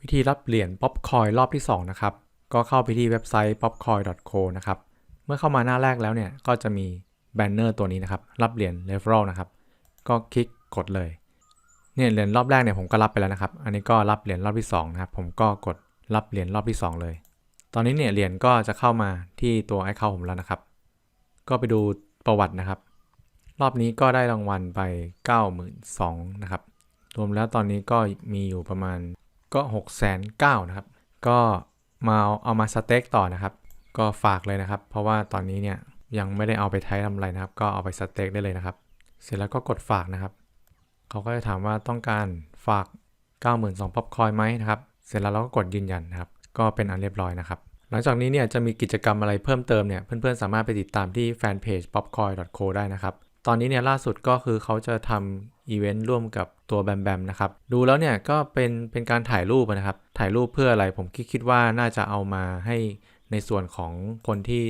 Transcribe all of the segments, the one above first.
วิธีรับเหรียญ Popcoin รอบที่ 2 นะครับ ก็เข้าไปที่เว็บไซต์ popcoin.co นะครับ เมื่อเข้ามาหน้าแรกแล้วเนี่ย ก็จะมีแบนเนอร์ตัวนี้นะครับ รับเหรียญ referral นะครับ ก็คลิกกดเลย เนี่ยเหรียญรอบแรกเนี่ยผมก็รับไปแล้วนะครับ อันนี้ก็รับเหรียญรอบที่2นะครับ ผมก็กดรับเหรียญรอบที่ 2 เลย ตอนนี้เนี่ยเหรียญก็จะเข้ามาที่ตัว account ผมแล้วนะครับ ก็ไปดูประวัตินะครับ รอบนี้ก็ได้รางวัลไป 92,000นะครับ รวมแล้วตอนนี้ก็มีอยู่ประมาณ ก็6 9 0 0 0นะครับ ก็มาเอาเอามาสเต็กต่อนะครับ ก็ฝากเลยนะครับ เพราะว่าตอนนี้เนี่ยยังไม่ได้เอาไปใช้ทำอะไรนะครับ ก็เอาไปสเต็กได้เลยนะครับ เสร็จแล้วก็กดฝากนะครับ เขาก็จะถามว่าต้องการฝาก 92,000ป๊อปคอยไหมนะครับ เสร็จแล้วเราก็กดยืนยันนะครับ ก็เป็นอันเรียบร้อยนะครับ หลังจากนี้เนี่ยจะมีกิจกรรมอะไรเพิ่มเติมเนี่ย เพื่อนๆสามารถไปติดตามที่แฟนเพจ popcoin.co ได้นะครับ ตอนนี้เนี่ยล่าสุดก็คือเขาจะทำอีเวนต์ร่วมกับตัวแบมแบมนะครับ ดูแล้วเนี่ยก็เป็นเป็นการถ่ายรูปนะครับ ถ่ายรูปเพื่ออะไรผมคิดคิดว่าน่าจะเอามาให้ในส่วนของคนที่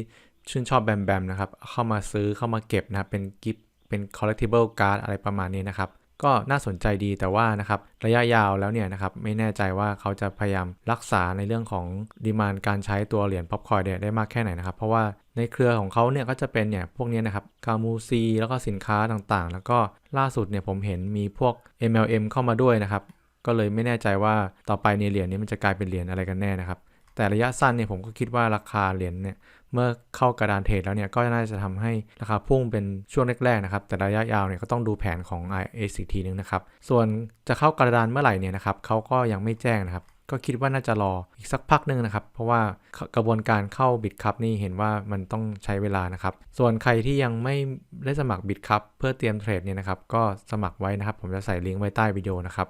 ชื่นชอบแบมแบมนะครับ เข้ามาซื้อเข้ามาเก็บนะครับเป็นกิฟต์เป็น collectible card อะไรประมาณนี้นะครับ ก็น่าสนใจดีแต่ว่านะครับระยะยาวแล้วเนี่ยนะครับไม่แน่ใจว่าเขาจะพยายามรักษาในเรื่องของดีมานการใช้ตัวเหรียญป๊อปคอยเนี่ยได้มากแค่ไหนนะครับ เพราะว่าในเครือของเขาเนี่ยก็จะเป็นเนี่ยพวกนี้นะครับคามูซีแล้วก็สินค้าต่างๆ แล้วก็ล่าสุดเนี่ยผมเห็นมีพวก MLM เข้ามาด้วยนะครับก็เลยไม่แน่ใจว่าต่อไปในเหรียญนี้มันจะกลายเป็นเหรียญอะไรกันแน่นะครับ แต่ระยะสั้นเนี่ยผมก็คิดว่าราคาเหรียญเนี่ยเมื่อเข้ากระดานเทรดแล้วเนี่ยก็น่าจะทำให้ราคาพุ่งเป็นช่วงแรกๆนะครับ แต่ระยะยาวเนี่ยก็ต้องดูแผนของ IAC ทีนึงนะครับ ส่วนจะเข้ากระดานเมื่อไหร่เนี่ยนะครับเขาก็ยังไม่แจ้งนะครับ ก็คิดว่าน่าจะรออีกสักพักหนึ่งนะครับ เพราะว่ากระบวนการเข้าบิตคัพนี่เห็นว่ามันต้องใช้เวลานะครับ ส่วนใครที่ยังไม่ได้สมัครบิตคัพเพื่อเตรียมเทรดเนี่ยนะครับก็สมัครไว้นะครับ ผมจะใส่ลิงก์ไว้ใต้วิดีโอนะครับ